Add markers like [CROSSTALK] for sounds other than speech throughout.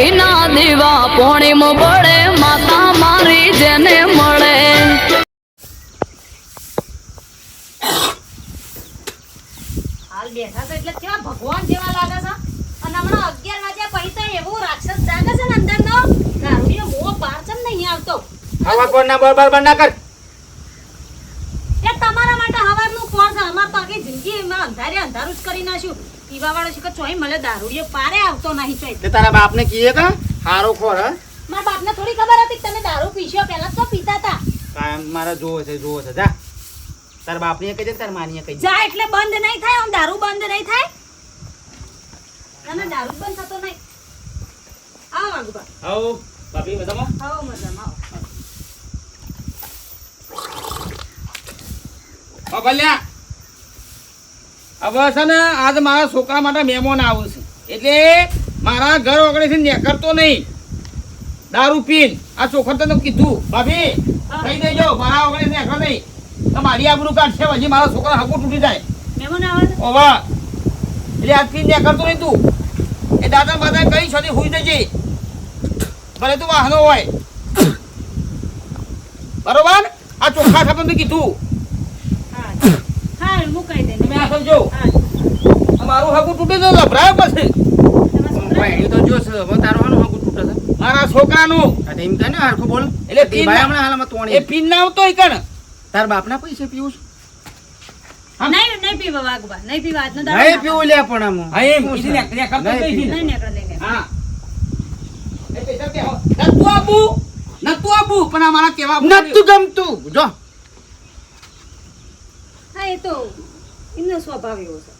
ઘીના દીવા પોણીમ પડે માતા મારી જેને મળે. હાલ બેઠા છો એટલે કેવા ભગવાન જેવા લાગે છે? અને હમણાં અગિયાર વાગ્યા પછી તો એવું રાક્ષસ જાગે છે ને અંદરનો. દારૂડિયો મોહ પાર ચમ નહીં આવતો. આવા કોણ ના બોલ બરબર ના કર. એ તમારા માટે હવારનું કોણ છે? અમાર તો આખી જિંદગી એમાં અંધારે અંધારું જ કરી નાખ્યું. પીવા વાળો છે કે ચોઈ મળે દારૂડિયો પારે આવતો નહીં ચોઈ તે તારા બાપને કીએ કા? હારો ખોર હ? મારા બાપને થોડી ખબર હતી કે તમે દારૂ પીશો પહેલા તો પીતા હતા. કાયમ મારા જોવે છે જોવે છે. જા. તારા બાપને કહી દે તાર માનીએ કહી જા એટલે બંધ નહીં થાય આમ દારૂ બંધ નહીં થાય. ના દારૂ બંધ થતો નહીં. આવો વાગુબા આવો બાપી મજામાં? આવો મજામાં આવો. ઓ ભલ્યા. હવે છે ને આજ મારા છોકરા માટે મહેમાન આવું છે. એટલે મારા ઘર ઓગળેથી કરતો નહીં. દારૂ પીન. આ છોકર તને કીધું ભાભી થઈ દેજો મારા ઓગળે નેકર નહીં. તો મારી આબરૂ કાઢશે હજી મારા છોકરા હકુ તૂટી જાય. છે? ઓવા. એટલે આ પીન નીકળતો નહીં તું. એ દાદા બાદા કઈ સુધી હુઈ દેજે ભલે તું વાહનો હોય. બરોબર? આ ચોખ્ખા મેં કીધું હા હા હું કહી દે તમે આ સમજો હા મારું હાકું તૂટે તો ગભરાય પછી તમારા છોકરા છોકરાનું. એમ કે ને હરખું બોલ. એટલે પીન ભાઈ હમણાં હાલમાં એ પીન ના આવતો કણ? તાર બાપના પૈસે પીવું છું? નહીં નહીં પીવા વાગવા નહીં પીવા આજનો નહીં પીવું લે પણ આમ. હા એમ. શું ઈથી છે? નેક- નહીં કઈ થી પીવું. ને. નહીં નીકળે નહીં હા. એ પૈસા તે હો. નતું આપવું? નતું આપવું પણ આ મારા કેવા નતું ગમતું. જો. હા એ તો એમનો સ્વભાવ એવો છે.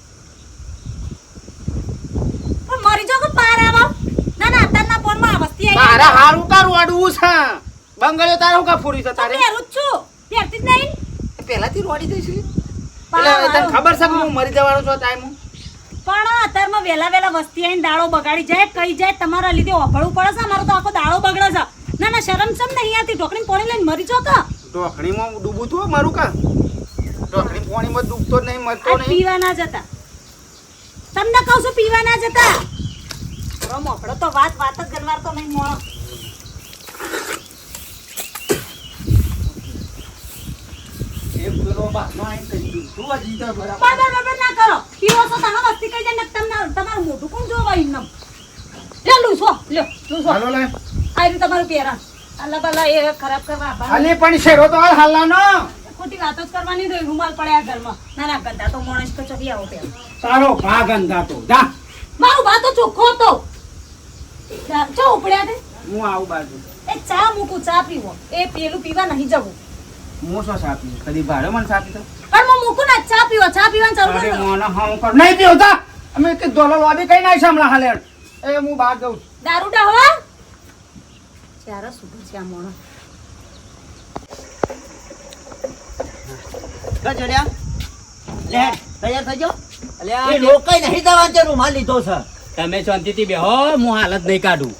પણ મરી જાવ કે પાર આવો. ના માં વસ્તી આવી મારા હારું તારું અડવું છે. બંગળ્યો તારે હું કા ફોડી છે તારે? પહેરું છું. પહેરતી જ નહીં. પહેલાથી રોડી પાર એટલે તને ખબર છે કે હું. મરી જવાનો છું ટાઈમ પણ અત્યારમાં વેલા વેલા વસ્તી આવીને દાડો બગાડી જાય કઈ જાય તમારા લીધે ઓભળવું પડે છે. મારો તો આખો દાડો બગડે છે. ના ના શરમ સમ નહીં આતી ઢોકળી પોણી લઈને મરી જાઓ કા ઢોકણીમાં ડૂબું તું મારું કા? ઢોકણી પાણીમાં ડૂબતો જ નહીં મરતો નહીં. પીવા ના જતા. તમને કહું છું પીવા ના જતા. બરો મોકળો. તો વાત વાત જ ગણવાર તો નહીં મોળો તમારું મોઢું કોણ જોવા એમને લે લૂસો લ્યો લૂસો હાલો લે. આ રહ્યું તમારું પેરા અલ્લા બલ્લા એ ખરાબ કરવા અલી પણ શેરો તો હાલ ખોટી વાતો જ કરવાની તો રૂમાલ પડ્યા ઘરમાં. ના ના ગંદા તો માણસ તો ચડી આવો પેલા તારો ભાગ અંધાતો. જા. મારું તો ચોખ્ખો હતો. ચો ઉપડ્યા તે? હું આવું બાજુ. એ ચા મૂકું ચા પીવો. એ પેલું પીવા નહીં જવું. હું શું સાપી કદી ભાડે મને ચા પીતો? પણ હું મૂકું ના ચા પીવો ચા પીવાનું ચાલુ અરે કરી. મોને હમ કર. નહીં પીવતા અમે કે દોલો વાબી કઈ નાખ સાંભળા હાલે એ હું બહાર જઉં દારૂડા હો. ચાર સુધર છે આ મોણો. તૈયાર થઈ જાઓ અલ્યા, એ લોકોય નહીં જવાનું છે રૂમાલ લીધો છે. તમે શાંતિથી બેહો હું હાલત નહીં કાઢું.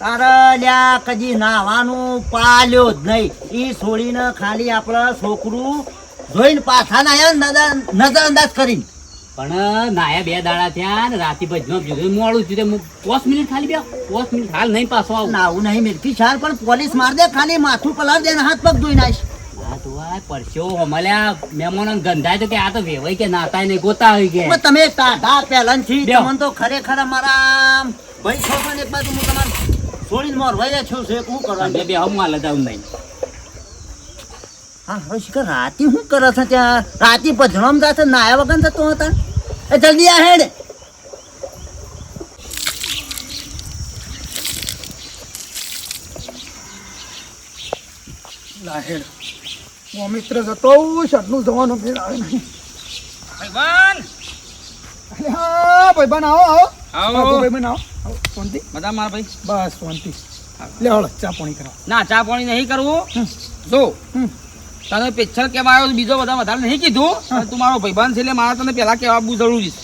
તારે લ્યા કદી નાવાનું પાલ્યો જ નહીં. એ છોડીને ખાલી આપણા છોકરું જોઈને પાછા નાયા નજર નજર અંદાજ કરીને. પણ નાયા બે દાડા થયા ને રાતી ભજનો પીધું મોડું થયું હું પોસ મિનિટ ખાલી બે પોસ મિનિટ હાલ નહીં પાછો આવું. નાવું નહીં મિલકી ચાર પણ પોલીસ માર દે ખાલી માથું પલાર દે ને હાથ પગ ધોઈ નાખ. હા તો આ પરસ્યો હમલ્યા મહેમાનો ગંધાય તો કે આ તો વેવાય કે નાતાય ગોતા હોય કે. તમે ટાઢા પહેલનથી તમને તો ખરેખર અમારા ભાઈ છો પણ એક બાજુ હું તમારે છોડીને મોરવાઈ છું છે શું કરવાનું? બે હમ હાલત જાઉં નહીં. હા હવે શિખર રાતી શું કરે છે ત્યાં? રાતી ભજણમ જાતે નાયા વગર થતો હતા? એ જલ્દી આ હેડ. લાહેડ હું મિત્ર જતો શરનું જવાનો મેળ આવે નહીં. ભાઈબાન ભાઈબાન આવો આવો. આવો. આવો. શાંતિ બધા મારા ભાઈ? બસ શાંતિ લે હળ ચા પાણી કરો. ના ચા પાણી નહીં કરવું જો. તને પેચ્છલ કેવા આવ્યો બીજો બધા વધારે નહીં કીધું. તું મારો ભાઈબાન છે એટલે મારે તને પહેલા કહેવા બહુ જરૂરી છે.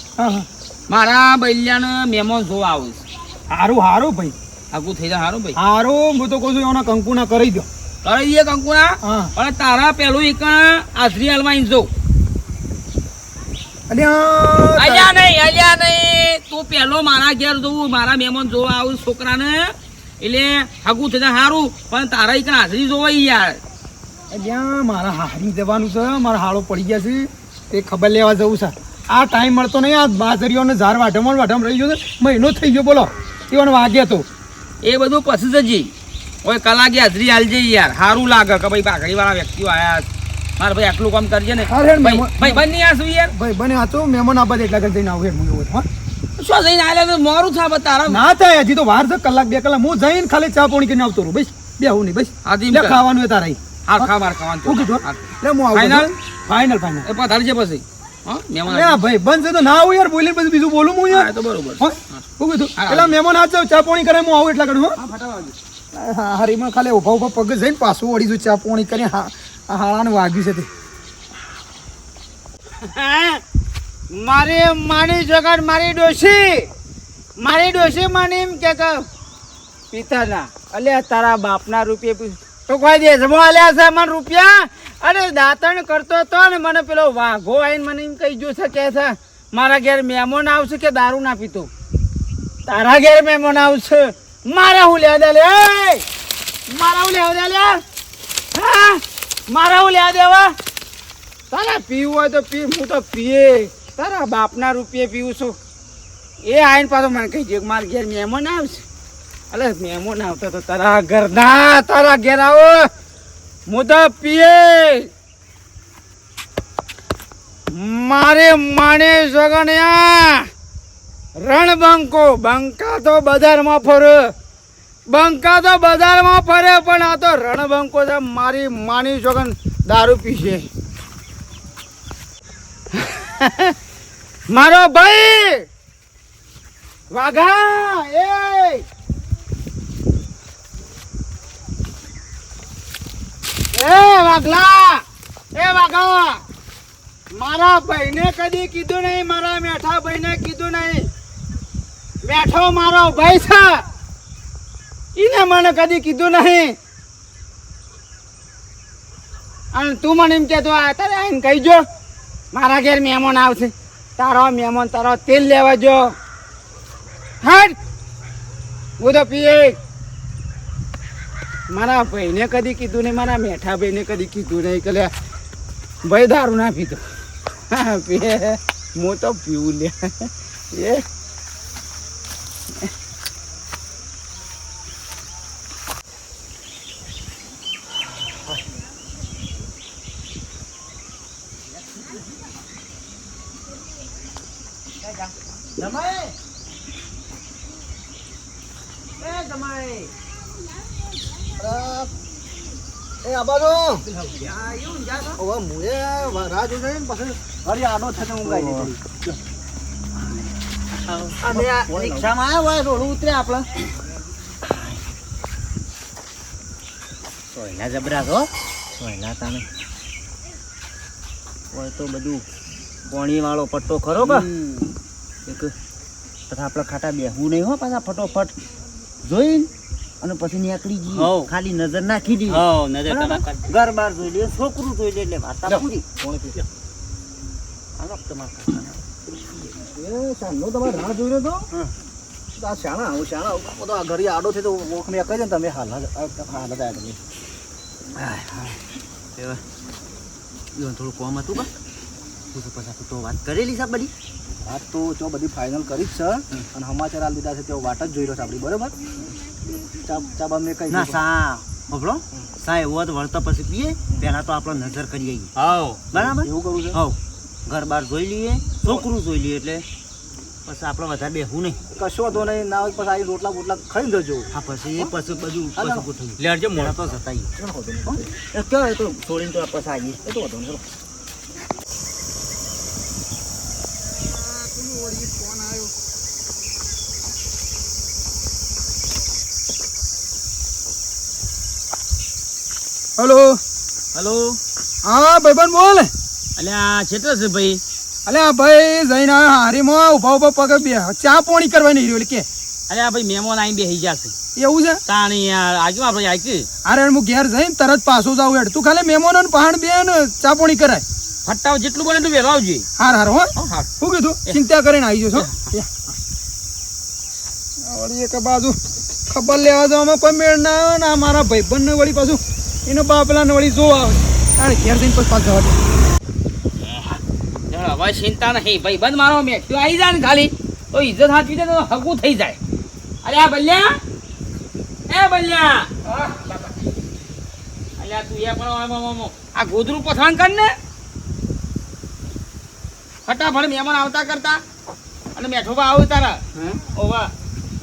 મારા બૈલ્યાને મહેમાન જોવા આવું હારું હારું ભાઈ. આગું થઈ જાય સારું ભાઈ. હારું હું તો કહું છું એના કંકુના કરી દો કરી દઈએ કંકુના પણ તારા પેલું એક આશરી હાલમાં અહીં જો. અલ્યા નહીં અલ્યા નહીં. તું પેલો મારા ઘેર જોવું મારા મહેમાન જોવા આવું છોકરાને. એટલે હગું થતા સારું પણ તારા એક હાજરી જોવાય યાર. અલ્યા મારા હારી જવાનું છે. મારા હાળો પડી ગયા છે. તે ખબર લેવા જવું છે. આ ટાઈમ મળતો નહીં. આ બાજરીઓને ઝાર વાઢમણ વાઢમ રહી ગયો છે. મહિનો થઈ ગયો બોલો. એવાનો વાગ્યા તો. એ બધું પછી જજી. ઓય કલાકે હાજરી હાલજે યાર. સારું લાગે કે ભાઈ પાઘડી વાળા વ્યક્તિઓ આયા મારે ભાઈ આટલું કામ કરજે ને. ભાઈ બની બંને યાર? ભાઈ બને આ તો મહેમાન આબાદ એટલા કરી જઈને આવું હું? એવું શું જઈને આલે મોરું થાય તારા ના થાય હજી તો વાર છે કલાક બે કલાક. હું જઈને ખાલી ચા પાણી કરીને આવતો રહું. બસ બે હું નહીં બસ. આજી ખાવાનું એ તારા. હાર ખા માર ખાવાનું હું કીધું લે હું આવું Final? ફાઇનલ ફાઇનલ એ છે પછી. આ ભાઈ છે તો ના આવું યાર બોલી પછી બીજું બોલું હું યાર. તો બરોબર. હું? કીધું હા, મહેમાન જાવ ચા પાણી કરે હું આવું એટલા કરું હા? હા હરીમાં ખાલી ઊભા ઊભા પગ જઈને પાછું વળી જઉં ચા પોણી કરી હાળાને વાગ્યું છે તે. મારી માની જગત મારી ડોશી. મારી ડોશી મને એમ કે પિતાના અલ્યા તારા બાપના રૂપિયા તો કોઈ દે જમો આલ્યા છે મને રૂપિયા? અરે દાંતણ કરતો હતો ને મને પેલો વાઘો આવીને મને એમ કહી ગયો છે, કે છે, મારા ઘેર મહેમાન આવશે કે દારૂ ના પીતો? તારા ઘેર મહેમાન આવશે. મારા હું લેવા દે લે! મારા હું લેવા દે લે, હા! મારા હું લેવા દેવા તારા પીવું હોય તો પી, હું તો પીએ. તારા બાપના રૂપિયે પીવું છું. એ આઈને પાછો મને કહી દે મારા ઘેર મહેમાન આવશે. અલે, મહેમાન આવતા તો તારા ઘરના તારા ઘેર આવો. હું તો પીએ. મારે માણે સગણ્યા રણબંકો બંકા તો બજારમાં ફરે. બંકા તો બજારમાં ફરે, પણ આ તો રણબંકો છે. મારી માની છોકન દારૂ પીશે? મારો ભાઈ! વાઘા, એ! એ વાઘલા, એ વાઘા! મારા ભાઈને કદી કીધું નહીં, મારા મેઠા ભાઈને કીધું નહીં. મેઠો મારો ભાઈ છે. એને મને કદી કીધું નહીં. અને તું મને એમ કહેતો, આ તારે આઈને કહીજો મારા ઘેર મહેમાન આવશે. તારો મહેમાન તારો તેલ લેવા જો. હટ હું તો પીએ. મારા ભાઈને કદી કીધું નહીં, મારા મેઠા ભાઈને કદી કીધું નહીં કે ભાઈ દારૂ ના પીધો. પીએ. હું તો પીવું લે એ. જમાઈ એ જમાઈ એ આબાનો હવે મુએ રાહ જોઈને ને પછી હરી આડો થતો ઊંઘાઈ દીધી અમે આ રિક્ષામાં આવ્યા હોય રોડ ઉતરે આપણે. સોયલા જબરા છો? સોયલા તાને હોય તો બધું પોણી વાળો પટ્ટો ખરો કે? એક પછી આપણે ખાટા બેહવું નહીં હો પાછા ફટોફટ જોઈ અને પછી નીકળી જઈએ. ખાલી નજર નાખી દઈએ. હો નજર. ઘર બાર જોઈ લે છોકરું જોઈ લે એટલે વાર્તા પૂરી. તમારા. એ શાનનો તમારે રાહ જોઈ રહ્યો તો હા. આ શાણા આવું શાણા આ ઘરે આડો છે તો ઓખ મેં કહી તમે હાલ હાલ હાલ જ આયા તમે થોડું કોમ હતું બા હું તો પછી તો વાત કરેલી છે બધી? વાત તો જો બધી ફાઇનલ કરી જ છે. અને સમાચાર આલ દીધા છે તેઓ વાટ જ જોઈ રહ્યો છે આપણી બરોબર? ચા ચા બા મેં કહી ના સા. હોભળો. સા એવો જ વળતા પછી પીએ. પહેલાં તો આપણે નજર કરી આવીએ. બરાબર? એવું કરું છે. હવ ઘર બાર જોઈ લઈએ. છોકરું જોઈ લઈએ એટલે પછી આપણે વધારે બેહવું નહીં. કશો વાંધો નહીં ના હોય પછી આવી રોટલા બોટલા ખાઈ જજો. હા પછી એ પછી બધું. પછી ગોઠવીએ. લેડજો મોડો. તો જતા આવીએ કયો તો છોડીને તો પછી આવીએ. એ તો વાંધો નહીં ચલો. હલો. હલો. હા ભાઈબંધ બોલ. અલ્યા છેતર છે ભાઈ. અલે આ ભાઈ જઈને આવ્યો હારીમાં ઊભા ઊભા પગ બે ચા પાણી કરવાની રહ્યો કે. કે આ ભાઈ મહેમાન આવીને બેસી જશે. એવું છે? તાણી યાર આજુ આપણે આઈકી અરે હું ઘેર જઈને તરત પાછો જાઉં હેડ. તું ખાલી મહેમાનો ને પહાણ બે ને ચા પાણી કરાય. ફટાવ જેટલું બને એટલું વહેલો આવજે. હાર હાર હો. શું કીધું? ચિંતા કરીને આવી જશો વળી એક બાજુ. ખબર લેવા જવામાં કોઈ મેળ ના આવે ને મારા ભાઈ બંને વળી પાછું. એનો બાપલા ને વળી જોવા આવે. અરે ઘેર જઈને પછી પાછા જવા હવે ચિંતા નહીં. ભાઈ બંધ મારો મેં. તું આવી જાય ને ખાલી. તો ઇજ્જત હાચવી દે તો હકું થઈ જાય. અરે આ બલ્યા? એ બલ્યા? અલ્યા તું એ પણ આમ, આમ, આમ, આ ગોદરું પથાણ કર ને. ફટાફટ મહેમાન આવતા કરતા. અને મેઠો બા આવું તારા. ઓ વાહ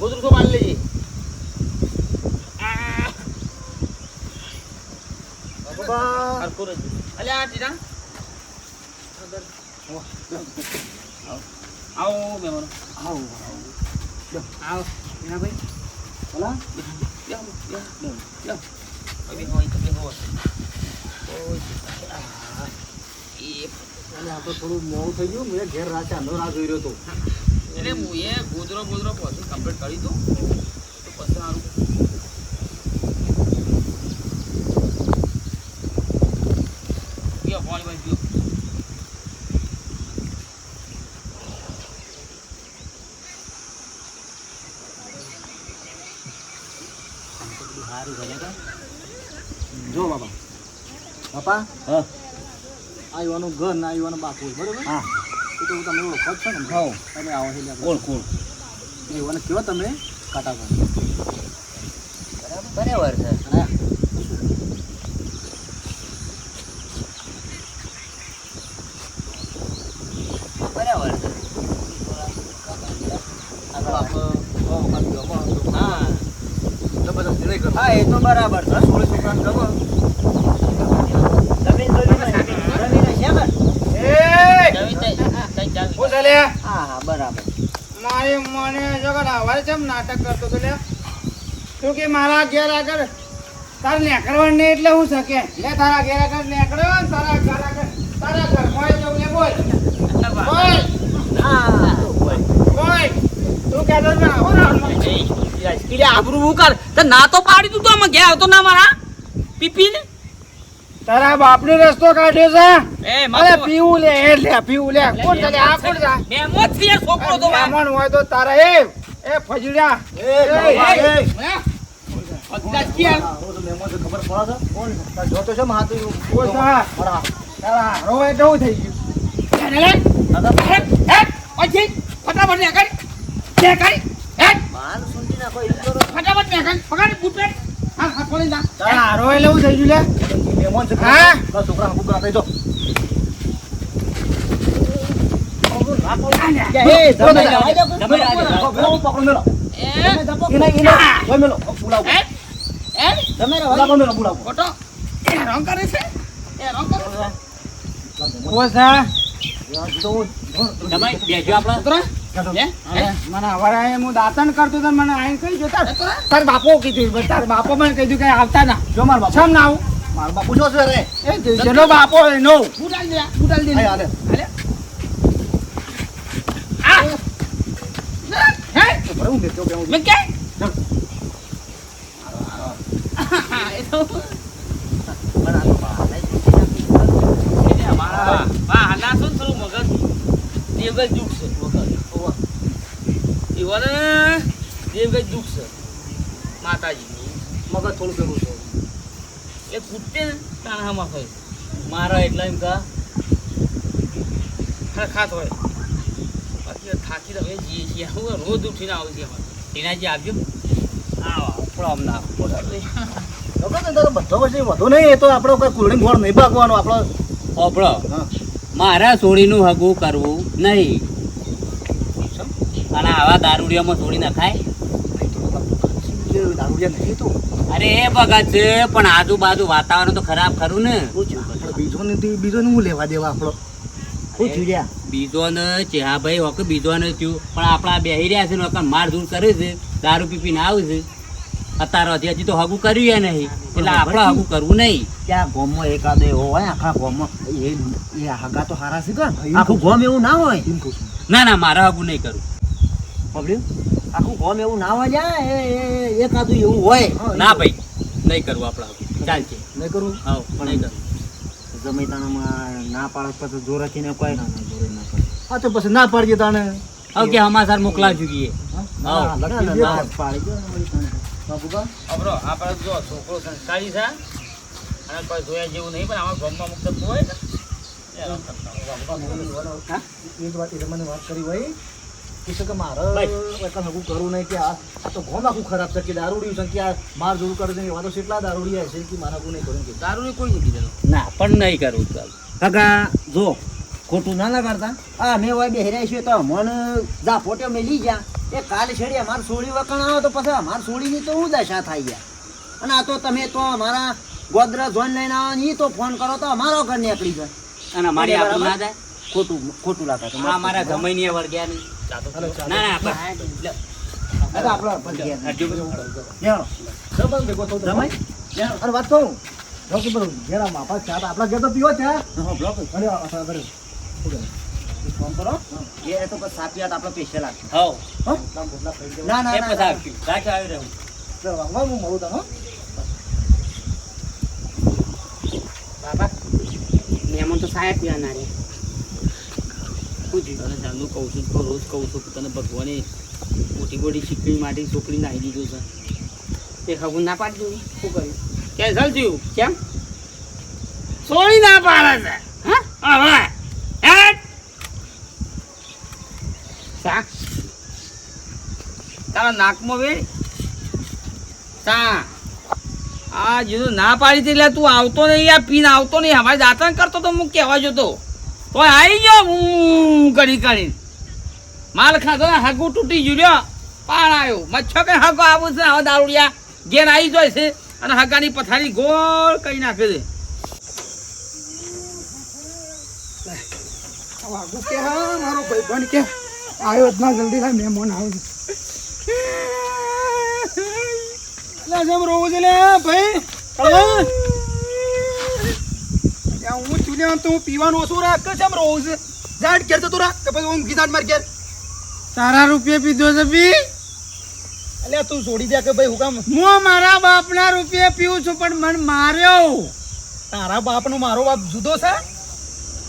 ગોદરું તો મારી લેજે. અલ્યા ટીના આવો મહેમાનો આવો. આવો ટીના ભાઈ ઓલા હવે હોય તો બેહો ઓય આ, એ થોડું મોડું થઈ ગયું મેં ઘેર રાતે આંધો રાહ જોઈ રહ્યો હતો એટલે હું એ ગોદરો ગોદરો પછી કમ્પ્લીટ કરી દઉં તો પછી સારું પીઓ પાણી ભાઈ પીઓ જો બાપા બાપા હા. આ યુવાનું ઘર ના યુવાનું બાપુ બરોબર? હા. એ તો તમને ઓળખો જ છો ને. હોવ. તમે આવો છો કોણ કોણ? એ યુવાને કયો તમે? કાટા બરાબર બરાબર છે હા બરાબર છે હા હા એ તો બરાબર છે. સોળ છોકરાને ગમો જમીન જમીન જાવી જાવી મારી ઘેર આગળ તારે નેકળવાનું નહીં એટલે હું શકે? લે તારા ઘેર આગળ નેકળો તારા ઘર આગળ તારા ઘર મોય જવું બોલ. બોલ. હા. ના ને તો ના તો પાડી તું તો આમાં ગયા આવતો ના મારા. પીપી ને તારા બાપનો રસ્તો કાઢ્યો છે? એ પીવું લે એ લે પીવું લે. કોણ ચાલે? આ કોણ છે? મેમો છે છોકરો તો વા. હોય તો તારા એ એ ફજડ્યા એ? ખબર પડે છે? કોણ જોતો છે માં તારા રોવે તો થઈ ગયું. હે, હે, ઓછી, ફટાફટ ને આગળ. ને આગળ. માલ સુંટી નાખો એ કરો ફટાફટ ને પકડ, બૂટ પહેર. હા, હા, ખોલી જા. તારા રોવે એટલે થઈ ગયું લે. છે હા? બસ છોકરા એ, એ. એ, હે, હે, તમે બોલાવો. મેલો એ હેરાન કરે છે. એ હેરાન કરે છે. હે, હે, મને હું દાંતણ કરતો તો મને આઈને કઈ જોતા તાર બાપો? કીધું તાર બાપો મને કીધું કે આવતા ના. જો માર બાપુ. છમ ના આવું. માર બાપુ જો છે રે. એ જેનો બાપો એનો. બૂટ દે, બૂટ દે. આય આલે આ. હે, બરાબર હું કે કે? [LAUGHS] એ તો શું થોડું મગજ દુઃખ છે. એવાને દેવગજ દુઃખ છે માતાજી મગજ થોડું પેલું છે. એ ને તાણામાં હોય. મારા એટલા એમ કા ખાત હોય. બાકી થાકી તો હવે જઈએ છીએ. હું રોજ ઉઠીને આવું છું એમાં. ટીનાજી આવજો. આવો આપણો અમને આવો તો કે તારો બધો પછી વધુ નહીં એ તો આપણો કોઈ કુલડી ગોળ નહીં ભાગવાનો આપણો આપણો મારા સોડીનું હગું કરવું નહીં. આવા દારૂડિયામાં સોડી નખાય? દારૂડિયા નહીં તો અરે એ ભગત છે પણ આજુબાજુ વાતાવરણ તો ખરાબ ખરું ને. બીજો નથી બીજો ને હું લેવા દેવા આપણો બીજો ને ચેહા ભાઈ હોકે બીજો ને થયું પણ આપણા બેહી રહ્યા છે ને વખત માર ધૂળ કરે છે દારૂ પીપી ને આવે છે. અત્યારે હજી હજી તો હગું કર્યું એ નહીં એટલે આપણે હગું કરવું નહીં. ત્યાં ગોમમાં એકાદ એવો હોય આખા ગોમમાં? એ એ હગા તો હારા છે આખું ગોમ એવું ના હોય? ના ના મારે હગું નહીં કરવું. પબ્લિક આખું ગોમ એવું ના હોય લ્યા એ એ- એકાદું એવું હોય. ના ભાઈ નહીં કરવું આપણા ચાલશે નહીં કરવું? હા નહીં કરવું. ગમે તાણામાં ના પાડે પછી જોરેથી ને કોઈ ના જોરે ના પડે. હા તો પછી ના પાડજે તાણે. હવે કે હમાસાર મોકલાવજો જોઈએ. આપણે જો છોકરો સંસ્કારી છે અને કોઈ જોયા જેવું નહીં પણ આમાં ગામમાં મુક્ત હોય ને. એ જ વાત મને વાત કરી ભાઈ કે કે મારે એટલે હગું કરવું નહીં કે આ તો ગોમ આખું ખરાબ છે કે દારૂડિયું છે કે આ માર જોડું કરે છે એવા તો કેટલા દારૂડિયા છે કે મારા કોઈ નહીં કરું કે. દારૂ કોઈ નહીં કીધેલું ના પણ નહીં કરવું કાકા જો ખોટું ના લગાડતા. હા મેં હોય બેહર્યા છીએ તો મન જા ફોટો લઈ ગયા એ કાલે છેડી અમાર સોળી વખણ આવો તો પછી અમાર સોળીની તો હું દશા થાય ગયા અને આ તો તમે તો અમારા ગોદરા જોઈન લઈને આવો ને તો ફોન કરો તો અમારો ઘર નીકળી જાય. અને મારી આપણું ના જાય? ખોટું ખોટું લાગે તો જમાઈ મારા જમાઈને વળગ્યા નહીં. વાત કહું ઘેર માપા ચા તો આપણા ઘેર તો પીવો ચા. શું કરે? એ તો પછી સાપિયાત આપણે પૈસા લાગે હવ હા? લાંબ બોટલા ખાઈ જાઓ. ના ના ના, રાખ આવી રહ્યું ચાલો, હું મળું હો. બાબા મહેમાન તો સાયા પીવાના રે તને ચાલુ કહું છું, તો રોજ કહું છું તને ભગવાને મોટી મોટી શીખવી માટે છોકરી નાહી દીધું છે. એ ખબર ના પાડી શું કર્યું? કેન્સલ થયું. કેમ? સોળી ના પાડે છે. હા? તારા નાકમાં વે તા આ જીધું ના પાડી હતી એટલે તું આવતો નહીં, આ પીન આવતો નહીં. અમારે દાંતણ કરતો તો હું કહેવા જતો. તો આવી ગયો હું કરી કરી માલ ખાધો હગું તૂટી ગયું પાણ આવ્યો મચ્છો કે હગો આવું છે? હવે દારૂડિયા. ઘેર આવી જાય છે અને હાગાની પથારી ગોળ કરી નાખે છે. વાગુ કે હા મારો ભાઈબંધ કે આવ્યો જ ના જલ્દી થાય મહેમાન આવે છે. જેમ રોવું છે લે ભાઈ. તો હું પીવાનું ઓછું રાખ કે જેમ રોજ? છે જાડ ઘેર તો તું રાખ કે પછી હું ગીધાટ માર ઘેર? તારા રૂપિયા પીધો છે બી? અલ્યા તું છોડી દે કે ભાઈ હું કામ હું મારા બાપના રૂપિયા પીવું છું પણ મને માર્યો. તારા બાપનો મારો બાપ જુદો છે?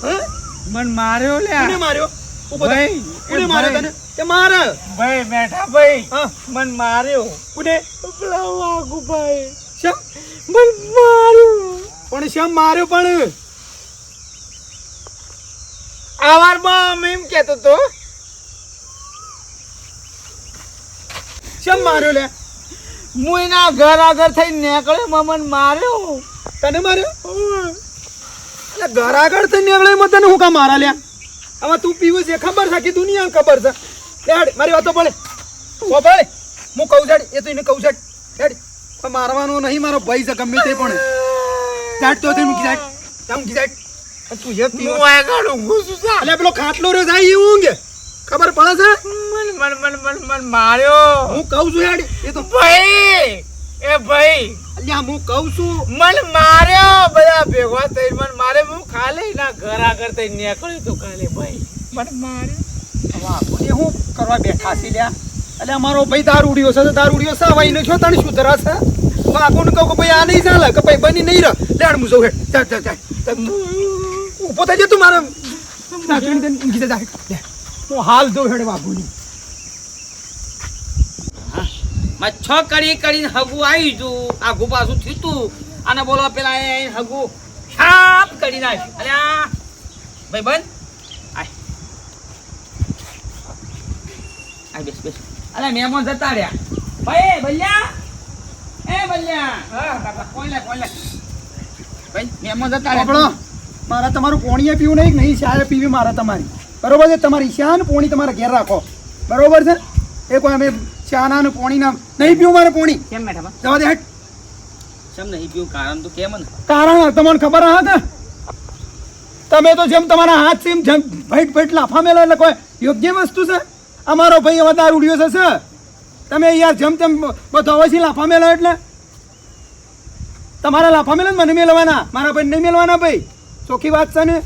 હે? મને માર્યો લે કોને માર્યો? ભાઈ, કોને માર્યો તને? કે મારે? ભાઈ બેઠા ભાઈ. હા. મન માર્યો. કોને? પેલા વાગુ ભાઈ. શ્યામ મન માર્યો. પણ શ્યામ માર્યો પણ? આવારમાં એમ કહેતો તો. શ્યામ માર્યો લે? હું ઘર આગળ થઈ નેકળે મમન માર્યો. તને માર્યો? એટલે ઘર આગળ થઈ નીકળે એમાં તને હું કામ મારા લ્યા? હવે તું પીવું છે, ખબર છે કે દુનિયા ખબર છે. લે મારી વાતો પડે ઓ પડે હું કહું છાડ એ તો એને કહું છાડ હેડ. મારવાનો નહીં, મારો ભાઈ છે, ગમે તે પણ. જાટ તો મૂકી જાટ મૂકી જાટ તું પીવો હું આગળ ઊંઘું છું સા એટલે પેલો ખાટલો રહ્યો જાય એ ઊંઘે? ખબર પડે છે? મને મન મને મને મને માર્યો. હું કહું છું હેડ એ તો ભાઈ એ ભાઈ. અલ્યા હું કહું છું. મને માર્યો બધા ભેગા થઈ મને મારે હું ખાલે ના ઘર આગળ થઈ નીકળ્યું તું ખાલે ભાઈ. મન માર્યો. વાહ આપણને શું કરવા બેઠા છે લ્યા. એટલે અમારો ભાઈ દારૂડિયો છે તો દારૂડિયો છે ભાઈ ને છો તને સુધરા છે? હું આકોને કહું કે ભાઈ આ નહીં ચાલે કે ભાઈ બની નહીં રહ. લેડ હું જઉં હેડ. જા જા ચાલ ઊભો થઈ જતું મારે નાખીને તને ઊંઘી જા હેડ. લે હું હાલ દઉં હેડ વાઘુની મચ્છો કરી કરીને હગું આવી તું આ ગુપાસું થયું તું અને બોલો પેલા એ હગું છાપ કરી નાખ્યું. અરે આ. ભાઈ બંધ. આ બેસ બેસ. અરે મહેમાન જતા રહ્યા. ભાઈ બલ્યા? એ બલ્યા? હા કોણ લે કોણ લે? ભાઈ મહેમાન જતા રહ્યા. મારા તમારું પોણીએ પીવું નહીં નહીં ચાય પીવી મારે તમારી. બરોબર છે? તમારી શાન પોણી તમારે ઘેર રાખો. બરોબર છે? એ કોઈ અમે ચાના ને પોણીના નહીં પીવું મારે પોણી. કેમ મેડમ જવા દે હેડ કેમ નહીં પીવું? કારણ તો કેમ કારણ તમને ખબર હા કે તમે તો જેમ તમારા હાથ સેમ જેમ ભેટ ભેટ લાફા મેલો એટલે કોઈ યોગ્ય વસ્તુ છે? અમારો ભાઈ હવે ઉડ્યો છે તમે યાર જેમ તેમ બધો અવશ્ય લાફા મેલો એટલે? તમારા લાફા મેલો ને મને મેલવાના. મારા ભાઈ નહીં મેલવાના ભાઈ. ચોખ્ખી વાત છે ને?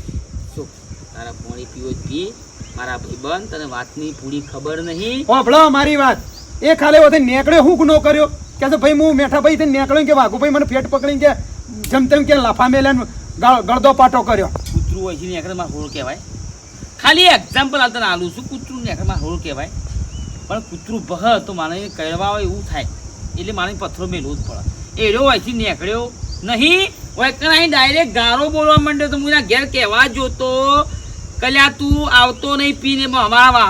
તારા પોણી પીવો પી. મારા ભાઈ બંધ તને વાતની પૂરી ખબર નહીં. હોભળો મારી વાત. એ ખાલી વખતે નેકળ્યો હું ગુનો કર્યો. કે તો ભાઈ હું મેઠા ભાઈ થઈને નેકળ્યો કે વાઘુ ભાઈ મને ફેટ પકડીને કે જેમ તેમ કે લાફા મેલ્યા ગળ- ગળદો પાટો કર્યો. કૂતરું હોય છે ને માં હોળ કહેવાય. ખાલી એક્ઝામ્પલ આ તને આલું છું કૂતરું ને એકડે માં હોળ કહેવાય. પણ કૂતરું ભહ તો માને કહેવા હોય એવું થાય. એટલે મારે પથ્થરો મેળવું જ પડે. એડો અહીંથી નેકળ્યો નહીં ડાયરેક્ટ ગારો બોલવા માંડ્યો તો હું ઘેર કહેવા જોતો કલ્યા તું આવતો નહીં પીને અમારા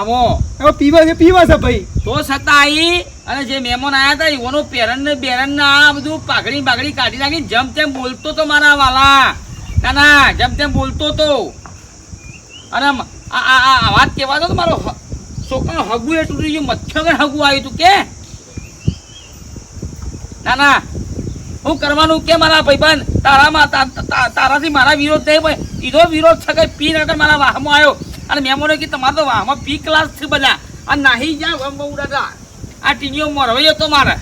હવે પીવા છે પીવા છે ભાઈ. તો છતાં આવી અને જે મહેમાન આવ્યા હતા એવાનો પેરન ને બેરન ને આ બધું પાઘડી બાગડી કાઢી નાખી જેમ તેમ બોલતો તો મારા વાલા. ના ના જેમ તેમ બોલતો તો. અને આ આ આ વાત કહેવા તો મારો છોકરા છોકરાનો હગું એ તૂટી ગયું મચ્છર હગું આવ્યું તું કે? ના ના હું કરવાનું કે મારા ભાઈબંધ? તારામાં તારાથી મારા વિરોધ નહીં ભાઈ ઈધો વિરોધ છે કે પી નગર મારા વાહમાં આવ્યો. અને મેમોને કે તમારે તો વાહમાં પી ક્લાસ છે બધા આ નાહી જા વમ બહુ દાદા. આ ટીનીઓ મરવાયો તો મારે.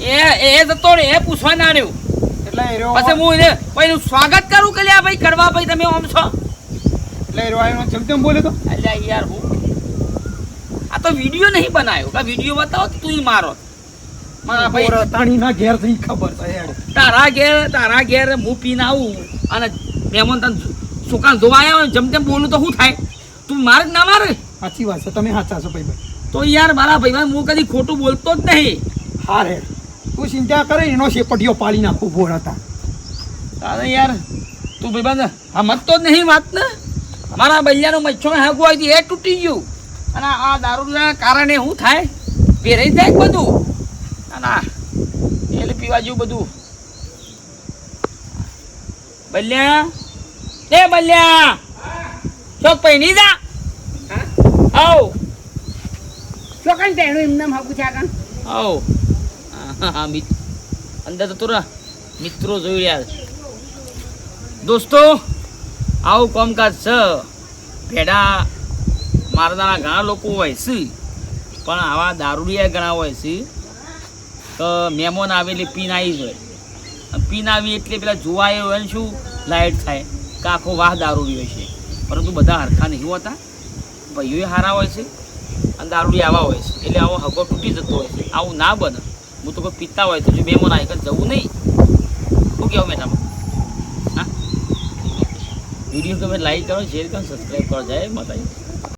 એ એ જતો એ પૂછવા ના રહ્યું. પછી હું એને ભાઈ એનું સ્વાગત કરું કે લ્યા ભાઈ કરવા ભાઈ તમે આમ છો? એટલે આવીને તેમ બોલ્યો તો. અલ્યા યાર હું આ તો વીડિયો નહીં બનાવ્યો. કે વીડિયો બતાવો તો તું મારો. મારા ભાઈ. તાણીના ઘેરથી ખબર છે તારા ઘેર તારા ઘેર હું પીને આવું અને મહેમાન તને સુકાન ધોવા આવ્યા જેમ તેમ બોલું તો શું થાય? તું મારે ના મારે? સાચી વાત છે તમે સાચા છો ભાઈ તો યાર મારા ભાઈ હું કદી ખોટું બોલતો જ નહીં. હારે તું ચિંતા કરે એનો શેપટીઓ પાડી નાખું ભોર હતા. તારે યાર તું ભાઈ સમજતો જ નહીં વાત ને? મારા બૈયાનું મચ્છો હાગું આવી એ તૂટી ગયું. અને આ દારૂના કારણે શું થાય? પહેરાઈ જાય બધું? ના ના. તેલ પીવા જેવું બધું. બલ્યા? એ બલ્યા? ચોક પૈણી જા. આવ. ચોકન પહેણું એમને હગું છે આગળ. આવ. હા, મિત- અંદર તો રા મિત્રો જોઈ રહ્યા દોસ્તો આવું કામકાજ છે. ભેડા મારનારા ઘણા લોકો હોય છે. પણ આવા દારૂડિયા ઘણા હોય છે. તો મહેમાન આવેલી પીન આવી જ હોય પીન આવી એટલે પેલા જોવા આવ્યો હોય ને શું? લાઇટ થાય. કે આખો વાહ દારૂડી હોય છે. પરંતુ બધા હરખા નહીં હોતા. ભાઈઓ સારા હોય છે અને દારૂડી આવા હોય છે. એટલે આવો હગો તૂટી જતો હોય છે. આવું ના બને. હું તો કોઈ પીતા હોય તો જો મહેમાન આવી કરે જવું નહીં. શું કહેવું મેડમ વીડિયો તમે લાઈક કરો, શેર કરો સબસ્ક્રાઈબ કરો. જાય માતાજી.